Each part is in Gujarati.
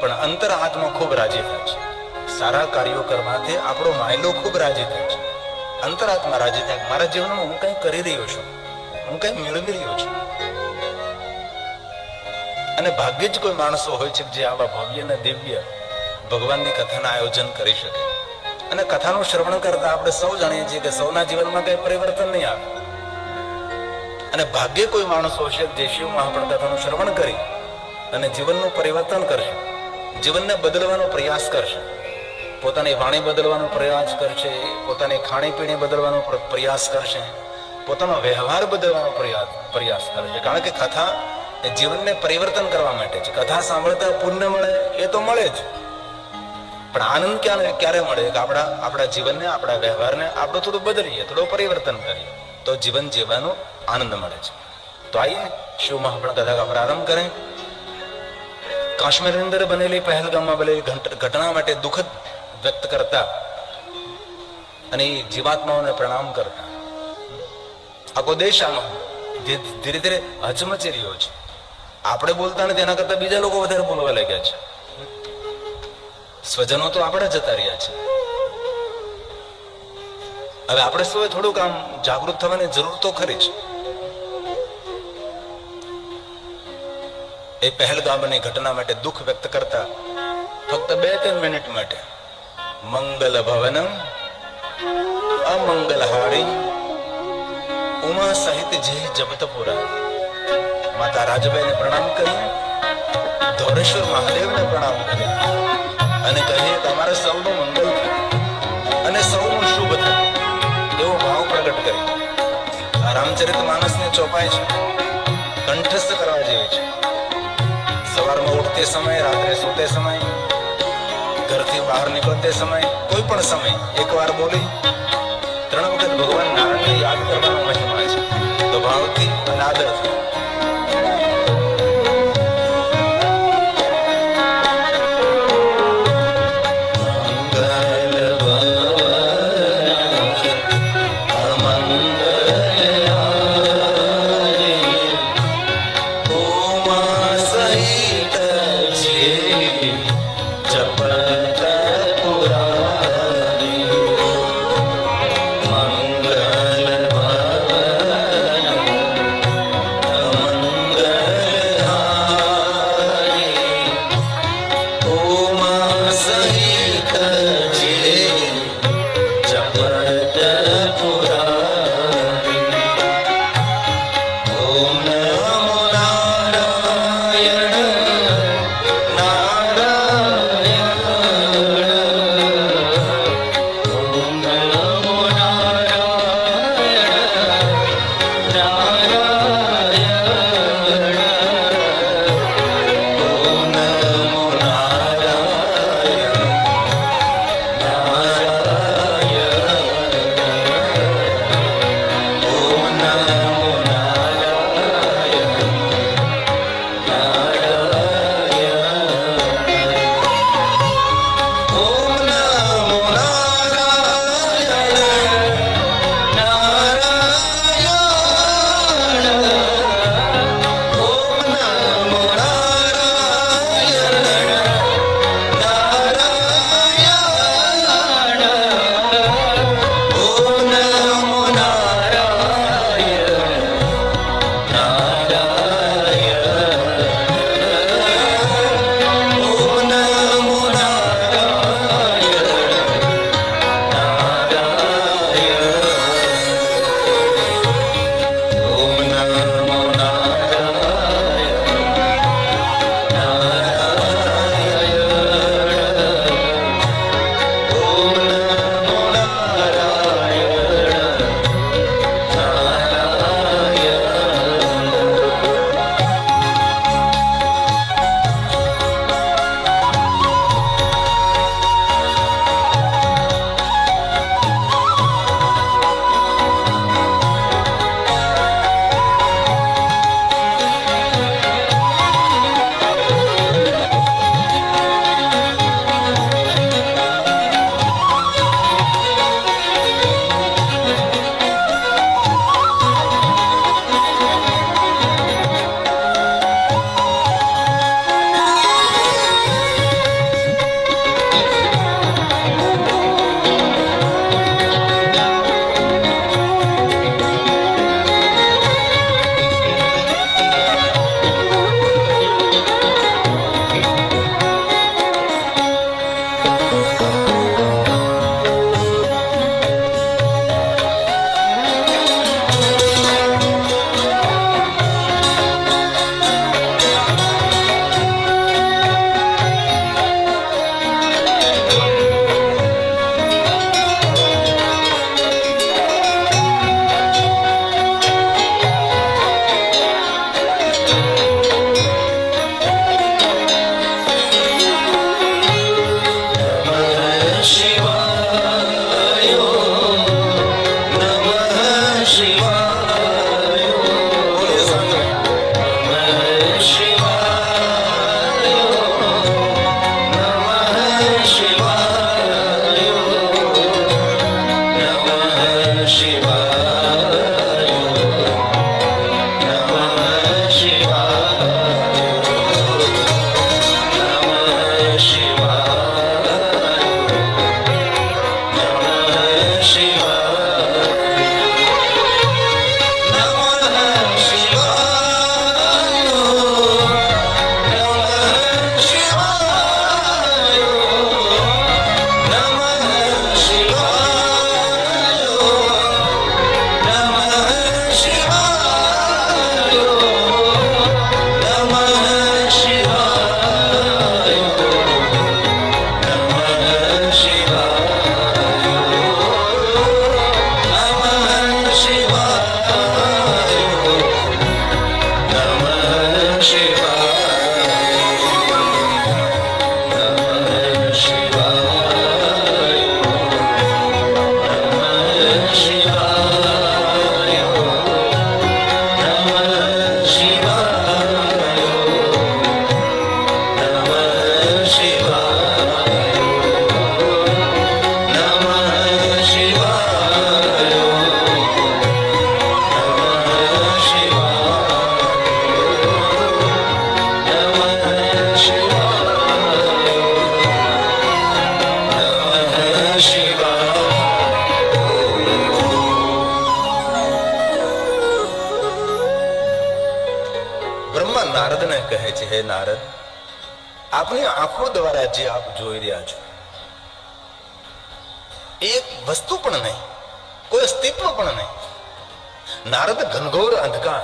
પણ અંતર આત્મા ખૂબ રાજી થાય છે. સારા કાર્યો કરવાથી આપણો માયલો ખૂબ રાજી થાય છે. અંતરાત્મા રાજી થાય. મારા જીવનમાં હું કંઈ કરી રહ્યો છું? હું કંઈ મેળવી રહ્યો છું? અને ભાગ્યે જ કોઈ માણસો હોય છે જે આવા ભવ્ય અને દિવ્ય ભગવાનની કથાના આયોજન કરી શકે. અને કથાનું શ્રવણ કરતા આપણે સૌ જાણીએ છીએ કે સૌના જીવનમાં કઈ પરિવર્તન નહીં આવે. અને ભાગ્યે કોઈ માણસો હશે જે શિવ મહાપ્રદ કથાનું શ્રવણ કરી અને જીવનનું પરિવર્તન કરશે. જીવનને બદલવાનો પ્રયાસ કરશે. પોતાની વાણી બદલવાનો પ્રયાસ કરશે. પોતાની ખાણીપીણી બદલવાનો પ્રયાસ કરશે. પોતાનો વ્યવહાર બદલવાનો પ્રયાસ પ્રયાસ કરશે. કારણ કે કથા એ જીવનને પરિવર્તન કરવા માટે છે. કથા સાંભળતા પુણ્ય મળે, એ તો મળે જ. પણ આનંદ ક્યારે ક્યારે મળે? કે આપણા આપણા જીવનને, આપણા વ્યવહારને આપણે થોડું બદલીએ, થોડું પરિવર્તન કરીએ, તો જીવન જીવવાનો આનંદ મળે છે. તો આઈએ, શિવ મહાપ્રદ કથા કા પ્રારંભ કરેं કાશ્મીરની અંદર બનેલી પહેલગામમાં બનેલી ઘટ- ઘટના માટે દુઃખદ વ્યક્ત કરતા અને જીવાત્માઓને પ્રણામ કરતા. આખો દેશ આમાં ધીરે ધીરે હચમચી રહ્યો છે. આપણે બોલતા ને તેના કરતા બીજા લોકો વધારે બોલવા લાગ્યા છે. સ્વજનો તો આપણે જતા રહ્યા છે. હવે આપણે સૌએ થોડુંક આમ જાગૃત થવાની જરૂર તો ખરી જ. એ પહેલગામની ઘટના માટે દુઃખ વ્યક્ત કરતા ફક્ત બે ત્રણ મિનિટ માટે, મંગલ ભવનમ અમંગલ હારી ઉમા સહિત જે જબતપુરા માતા રાજબાઈને પ્રણામ કરી, ધોરેશ્વર મહાદેવને પ્રણામ કરી અને કહીએ તમારા સૌનું મંગલ અને સૌનું શુભ થાય. એવો ભાવ પ્રગટ કરી રામચરિત માનસને ચોપાય છે, કંઠસ્થ કરવા જેવી છે. સવારમાં ઉઠતે સમય, રાત્રે સૂતે સમય, ઘરથી બહાર નીકળતે સમય, કોઈ પણ સમય, એકવાર બોલી, ત્રણ વખત ભગવાન આપની આંખો દ્વારા જે આપ જોઈ રહ્યા છો એક વસ્તુ પણ નહીં, કોઈ અસ્તિત્વ પણ નહીં. નારદ ઘનઘોર અંધકાર.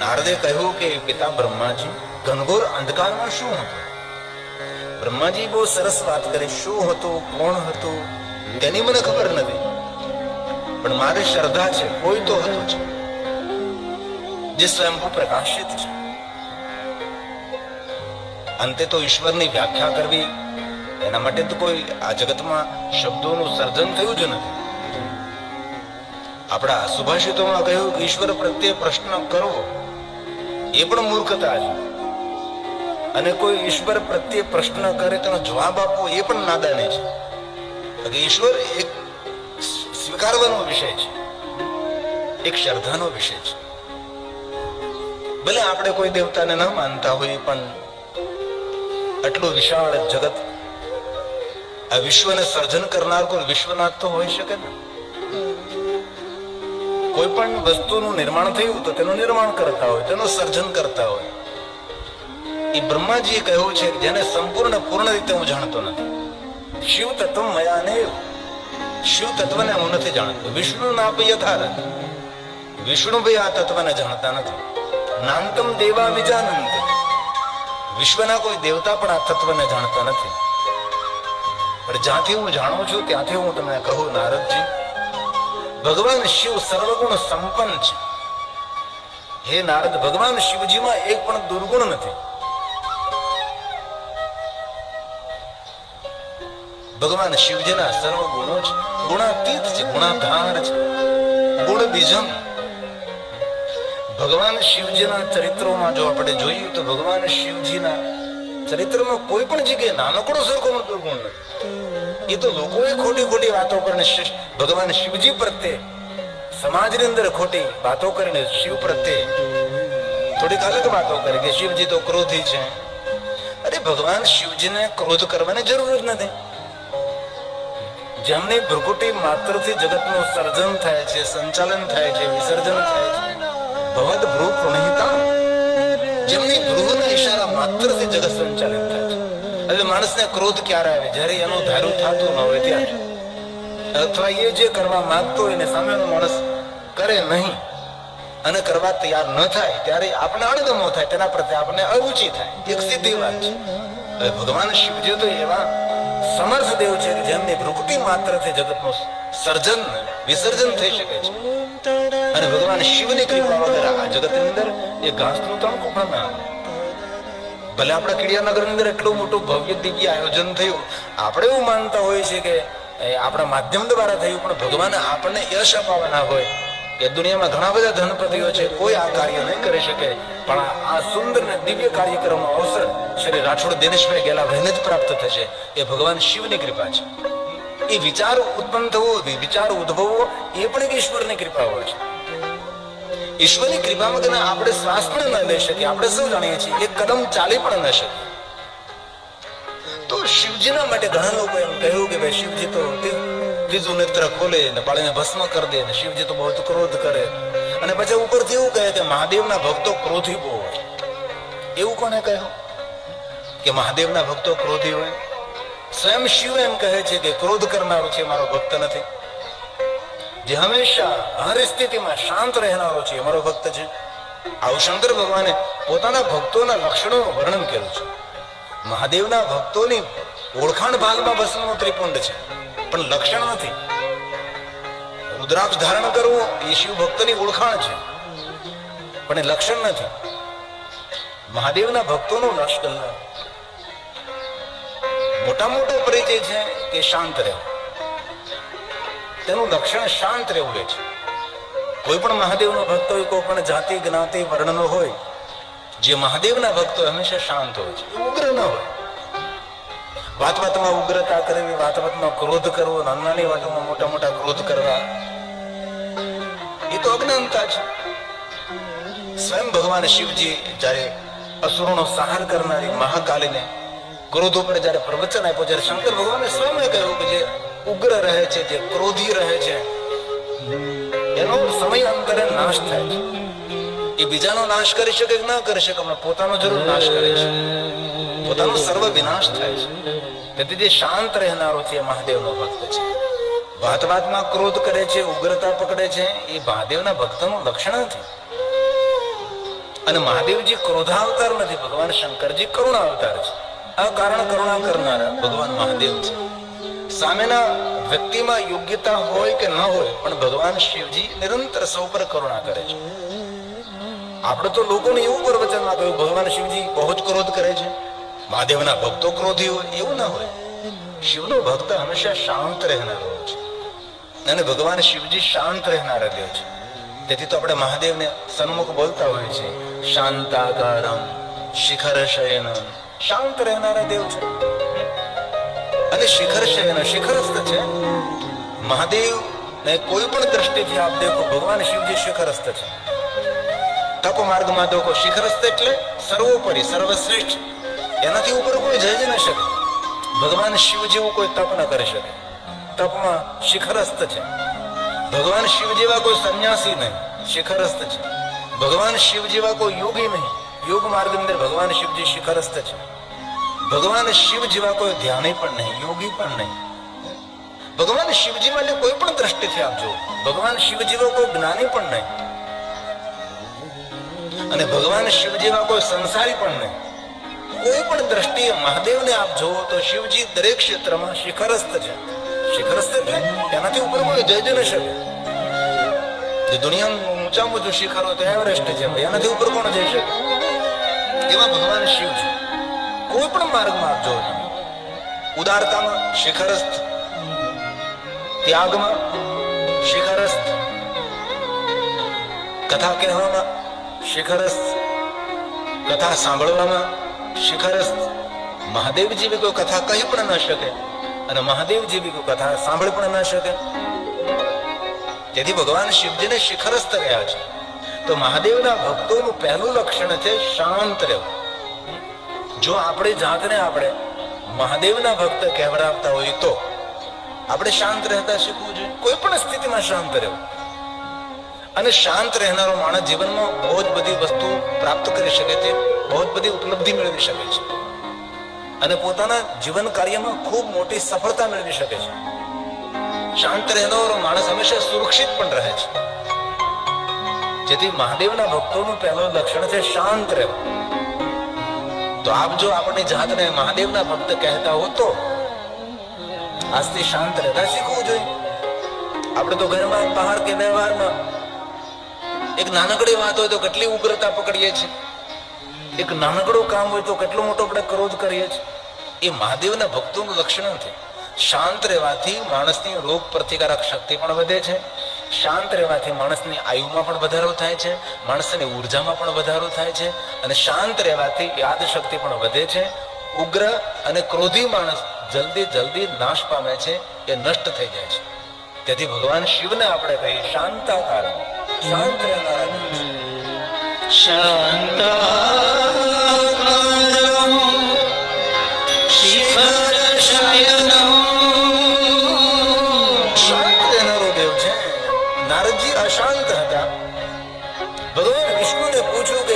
નારદે કહ્યું કે, પિતા બ્રહ્માજી, ઘનઘોર અંધકારમાં શું હતું? બ્રહ્માજી બહુ સરસ વાત કરી, શું હતું, કોણ હતું? તેની મને ખબર નથી. પણ મારી શ્રદ્ધા છે, કોઈ તો હતું છે જે સ્વયંભૂ પ્રકાશિત છે. અંતે તો ઈશ્વરની વ્યાખ્યા કરવી, એના માટે તો કોઈ આ જગતમાં શબ્દોનું સર્જન થયું જ નથી. આપણા સુભાષિતોમાં કહ્યું કે ઈશ્વર પ્રત્યે પ્રશ્ન કરવો, એ પણ મૂર્ખતા છે અને કોઈ ઈશ્વર પ્રત્યે પ્રશ્ન કરે, તેનો જવાબ આપવો એ પણ નાદાની છે. કે ઈશ્વર એક સ્વીકારવાનો વિષય છે. એક શ્રદ્ધાનો વિષય છે. ભલે આપણે કોઈ દેવતાને ન માનતા હોઈએ, પણ આટલું વિશાળ જગત આ વિશ્વને સર્જન કરનાર કોઈ વિશ્વનાથ તો હોઈ શકે ને? કોઈ પણ વસ્તુનું નિર્માણ થયું તો તેનું નિર્માણ કરતા હોય, તેનું સર્જન કરતા હોય. એ બ્રહ્માજીએ કહ્યું છે જેને સંપૂર્ણ, પૂર્ણ રીતે હું જાણતો નથી. શિવ તત્વ મયા ને શિવ તત્વને હું નથી જાણતો. વિષ્ણુ નાપ યથારથ. વિષ્ણુ ભાઈ આ તત્વને જાણતા નથી. નાંતમ દેવા વિજાનંદ વિશ્વના કોઈ દેવતા પણ આ તત્વને જાણતા નથી. પણ જ્યાંથી હું જાણું છું, ત્યાંથી હું તમને કહું, નારદજી, ભગવાન શિવ સર્વગુણ સંપન્ન છે. હે નારદ, ભગવાન શિવજીમાં એક પણ દુર્ગુણ નથી. ભગવાન શિવજીના સર્વ ગુણો છે. ગુણાતીત છે, ગુણાધાર છે. ગુણ બીજમ. ભગવાન શિવજીના ચરિત્રોમાં જો આપણે જોઈએ તો ભગવાન શિવજીના ચરિત્રમાં કોઈ પણ જગ્યાએ નાનકડો સરખો પણ ગુણ નથી. એ તો લોકોએ ખોટી ખોટી વાતો કરીને ભગવાન શિવજી પ્રત્યે, સમાજની અંદર ખોટી વાતો કરીને શિવ પ્રત્યે થોડીક અલગ વાતો કરે કે શિવજી તો ક્રોધી છે. અરે ભગવાન શિવજીને ક્રોધ કરવાની જરૂર જ નથી. જેમની ભ્રુકુટી માત્રથી જગતનું સર્જન થાય છે, સંચાલન થાય છે, વિસર્જન થાય છે ભવદ ભ્રુ પ્રણહિતા જેમની ભ્રુના ઈશારા માત્રથી જગત સંચાલિત થાય છે. એટલે માણસને ક્રોધ ક્યારે આવે? જ્યારે એનું ધારું થતું ન હોય ત્યારે. અથવા એ જે કરવા માંગતો હોય ને સામેનો માણસ કરે નહીં અને કરવા તૈયાર ન થાય, ત્યારે આપણે અણગમો થાય, તેના પ્રત્યે આપણને અરુચિ થાય. એક સીધી વાત છે. ભગવાન શિવજી તો એવા સમર્થ દેવ છે કે જેમની ભ્રુકુટી માત્રથી જગતનું સર્જન વિસર્જન થઈ શકે છે. અને ભગવાન શિવની કૃપા વગર આ જગતની અંદર એ ઘાસનું તણકું પણ ના ભલે આપણા કીડિયાનગર અંદર એટલું મોટું ભવ્ય દિવ્ય આયોજન થયું આપણે એવું માનતા હોય છે કે આપણા માધ્યમ દ્વારા થયું પણ ભગવાન આપણને યશ અપાવવાના હોય કે દુનિયામાં ઘણા બધા ધનપતિઓ છે, કોઈ આ કાર્ય નહીં કરી શકે, પણ આ સુંદર ને દિવ્ય કાર્યક્રમનો અવસર શ્રી રાઠોડ દિનેશભાઈ ગેલા વહેને જ પ્રાપ્ત થશે. એ ભગવાન શિવની કૃપા છે. એ વિચાર ઉત્પન્ન થવો, વિચાર ઉદ્ભવવો, એ પણ એક ઈશ્વરની કૃપા હોય છે. ઈશ્વરની કૃપા વગર આપણે શ્વાસ પણ ન લઈ શકીએ. આપણે શું જાણીએ છીએ? એક કદમ ચાલી પણ ન શકીએ. તો શિવજીના માટે ઘણા લોકો એમ કહ્યું કે ભાઈ શિવજી તો ત્રીજું નેત્ર ખોલે ને બાળીને ભસ્મ કરી દે ને શિવજી તો બહુ ક્રોધ કરે. અને પછી ઉપરથી એવું કહે કે મહાદેવના ભક્તો ક્રોધી બહુ હોય. એવું કોને કહ્યું? કે મહાદેવના ભક્તો ક્રોધી હોય? સ્વયં શિવ એમ કહે છે કે ક્રોધ કરનારો છે મારો ભક્ત નથી. જે હંમેશા હર સ્થિતિમાં શાંત રહેનારો છે અમારો ભક્ત છે. આવું શંકર ભગવાને પોતાના ભક્તોના લક્ષણોનું વર્ણન કર્યું છે. મહાદેવના ભક્તોની ઓળખાણ ભાગમાં ભસ્મનું ત્રિપુંડ છે, પણ લક્ષણ નથી. રુદ્રાક્ષ ધારણ કરવું એ શિવ ભક્તની ઓળખાણ છે, પણ એ લક્ષણ નથી. મહાદેવના ભક્તોનું લક્ષણ મોટા મોટો પરિચય છે કે શાંત રહેવું. તેનું લક્ષણ શાંત રહેવું એ છે. કોઈ પણ મહાદેવનો ભક્ત હોય, કોઈ પણ જાતિ, જ્ઞાતિ, વર્ણનો હોય, જે મહાદેવના ભક્તો હંમેશા શાંત હોય છે. ઉગ્ર ન હોય. વાત વાતમાં ઉગ્રતા કરવી, વાત વાતમાં ક્રોધ કરવો નાની નાની વાતોમાં મોટા મોટા ક્રોધ કરવા, એ તો અજ્ઞાનતા છે. સ્વયં ભગવાન શિવજી જ્યારે અસુરોનો સહાર કરનારી મહાકાલીને ક્રોધ ઉપર જ્યારે પ્રવચન આપ્યું, જ્યારે શંકર ભગવાને સ્વયં કહ્યું કે જે ઉગ્ર રહે છે, જે ક્રોધી રહે છે, એનો સમય અંતરે નાશ થાય છે. એ બીજાનો નાશ કરી શકે કે ના કરી શકે, પણ પોતાનો જરૂર નાશ કરે છે. પોતાનો સર્વ વિનાશ થાય છે. તેથી જે શાંત રહેનારો છે મહાદેવનો ભક્ત છે. વાત વાતમાં ક્રોધ કરે છે, ઉગ્રતા પકડે છે, એ મહાદેવના ભક્તનું લક્ષણ નથી. અને મહાદેવજી ક્રોધાવતાર નથી, ભગવાન શંકરજી કરુણા અવતાર છે. આ કારણ કરુણા કરનારા ભગવાન મહાદેવ છે. સામેના વ્યક્તિમાં યોગ્યતા હોય કે ન હોય, પણ ભગવાન શિવજી નિરંતર સૌ પર કરુણા કરે છે. આપણે તો લોકોને એવું પ્રવચનમાં કહ્યું ભગવાન શિવજી બહુ જ ક્રોધ કરે છે. મહાદેવના ભક્તો ક્રોધી હોય, એવું ના હોય. શિવનો ભક્ત હંમેશા શાંત રહેનારો છે. અને ભગવાન શિવજી શાંત રહેનારા દેવ છે. તેથી તો આપણે મહાદેવને સન્મુખ બોલતા હોય છે, શાંતાકારમ, શિખર શયનમ શાંત રહેનારા દેવ છે. અને શિખર શયન શિખરસ્થ છે. મહાદેવ ને કોઈ પણ દ્રષ્ટિથી આપ દેખો, ભગવાન શિવજી શિખરસ્થ છે. તપ માર્ગમાં દેખો, શિખરસ્થ એટલે સર્વોપરી, સર્વશ્રેષ્ઠ. એનાથી ઉપર કોઈ જઈ જ ન શકે. ભગવાન શિવ જેવું કોઈ તપ ન કરી શકે. તપમાં શિખરસ્થ છે. ભગવાન શિવ જેવા કોઈ સંન્યાસી નહીં, શિખરસ્થ છે. ભગવાન શિવ જેવા કોઈ યોગી નહીં. યોગ માર્ગની અંદર ભગવાન શિવજી શિખરસ્થ છે. ભગવાન શિવ જેવા કોઈ ધ્યાની પણ નહીં, યોગી પણ નહીં. ભગવાન શિવજી માટે કોઈ પણ દ્રષ્ટિથી આપજો ભગવાન શિવ જેવા કોઈ જ્ઞાની પણ નહીં. અને ભગવાન શિવ જેવા કોઈ સંસારી પણ નહીં. કોઈ પણ દ્રષ્ટિએ મહાદેવને આપ જોવો તો શિવજી દરેક ક્ષેત્રમાં શિખરસ્થ છે. શિખરસ્થ એટલે એનાથી ઉપર કોઈ જઈ જ ન શકે. જે દુનિયાનું ઊંચામાં ઊંચું શિખર હોય તો એવરેસ્ટ છે એનાથી ઉપર કોણ જઈ શકે? એવા ભગવાન શિવ છે કોઈ પણ માર્ગમાં જો ઉદારતામાં શિખરસ્થ, ત્યાગમાં શિખરસ્થ, કથા કહેવામાં શિખરસ્થ, કથા સાંભળવામાં શિખરસ્થ. મહાદેવ જેવી કોઈ કથા કહી પણ ન શકે અને મહાદેવ જેવી કોઈ કથા સાંભળી પણ ન શકે. તેથી ભગવાન શિવજીને શિખરસ્થ રહ્યા છે. તો મહાદેવના ભક્તોનું પહેલું લક્ષણ છે શાંત રહેવું. જો આપણે જાતને આપણે મહાદેવના ભક્ત કહેવડાવતા હોય તો આપણે શાંત રહેતા શીખવું જોઈએ. કોઈ પણ સ્થિતિમાં શાંત રહેવું. અને શાંત રહેનારો માણસ જીવનમાં બહુ જ બધી વસ્તુ પ્રાપ્ત કરી શકે છે, બહુ જ બધી ઉપલબ્ધિ મેળવી શકે છે. અને પોતાના જીવન કાર્યમાં ખૂબ મોટી સફળતા મેળવી શકે છે. શાંત રહેનારો માણસ હંમેશા સુરક્ષિત પણ રહે છે. જેથી મહાદેવના ભક્તોનું પહેલું લક્ષણ છે શાંત રહેવું. તો આપ જો આપણી જાતને મહાદેવના ભક્ત કહેતા હો તો આજથી શાંત રહેતા શીખવું જોઈએ. આપણે તો ઘરમાં બહાર કે વ્યવહારમાં એક નાનકડી વાત હોય તો કેટલી ઉગ્રતા પકડીએ છીએ. એક નાનકડું કામ હોય તો કેટલો મોટો આપણે ક્રોધ કરીએ છીએ. એ મહાદેવના ભક્તોનું લક્ષણ નથી શાંત રહેવાથી માણસની રોગ પ્રતિકારક શક્તિ પણ વધે છે. શાંત રહેવાથી માણસની આયુમાં પણ વધારો થાય છે માણસની ઉર્જામાં પણ વધારો થાય છે અને શાંત રહેવાથી યાદ શક્તિ પણ વધે છે. ઉગ્ર અને ક્રોધી માણસ જલ્દી જલ્દી નાશ પામે છે એ નષ્ટ થઈ જાય છે. તેથી ભગવાન શિવને આપણે કહીએ શાંતાકાર શાંત રહેનારા દેવ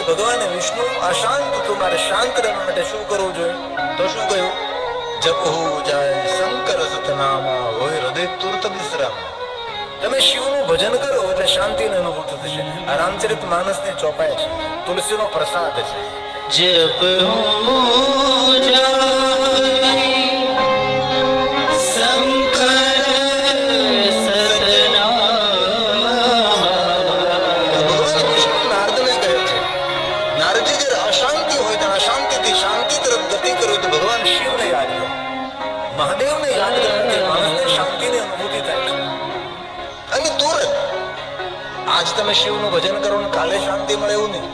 ભગવાન વિષ્ણુ અશાંત, તું શાંત રહેવા માટે શું કરવું જોઈએ? તો શું કહ્યું? જપ હોવું જાય શંકર સતનામા, હોય હૃદય તુરત વિશ્રામ તમે શિવનું ભજન કરો એટલે શાંતિનો અનુભવ થશે. આ રામચરિત માનસની ચોપાય છે. તુલસીનો પ્રસાદ છે. જપ હોવું જાય તમે શિવનું ભજન કરો ને કાલે શાંતિ મળે એવું નહીં.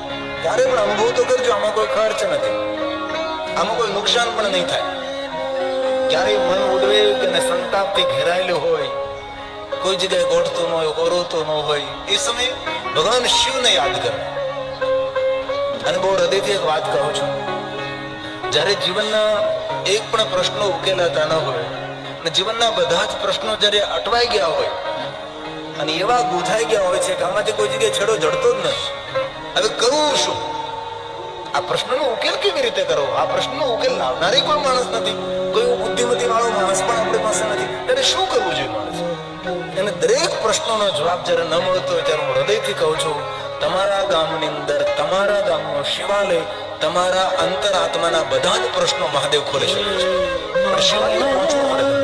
ત્યારે પણ અનુભવ તો કરજો, આમાં કોઈ ખર્ચ નથી. આમાં કોઈ નુકસાન પણ નહીં થાય. ક્યારેય મન ઉડવે કે સંતાપથી ઘેરાયેલું હોય, કોઈ જગ્યાએ ગોઠતું ન હોય, ઓરોતું ન હોય, એ સમયે ભગવાન શિવને યાદ કરો. અને બહુ હૃદયથી એક વાત કહું છું. જ્યારે જીવનના એક પણ પ્રશ્નો ઉકેલાતા ન હોય, અને જીવનના બધા જ પ્રશ્નો જ્યારે અટવાઈ ગયા હોય અને એવા ગૂંથાઈ ગયા હોય છે કે આમાંથી કોઈ જગ્યાએ છેડો જડતો જ નથી. હવે કરવું શું? આ પ્રશ્નનો ઉકેલ કેવી રીતે કરવો? આ પ્રશ્નનો ઉકેલ લાવનારી કોઈ માણસ નથી. કોઈ બુદ્ધિમતી વાળો માણસ પણ આપણી પાસે નથી. ત્યારે શું કરવું જોઈએ માણસ? એને દરેક પ્રશ્નોનો જવાબ જ્યારે ન મળતો ત્યારે હું હૃદયથી કહું છું, તમારા ગામની અંદર, તમારા ગામનો શિવાલય, તમારા અંતરાત્માના બધા જ પ્રશ્નો મહાદેવ ખોલી શકે છે. શિવાલય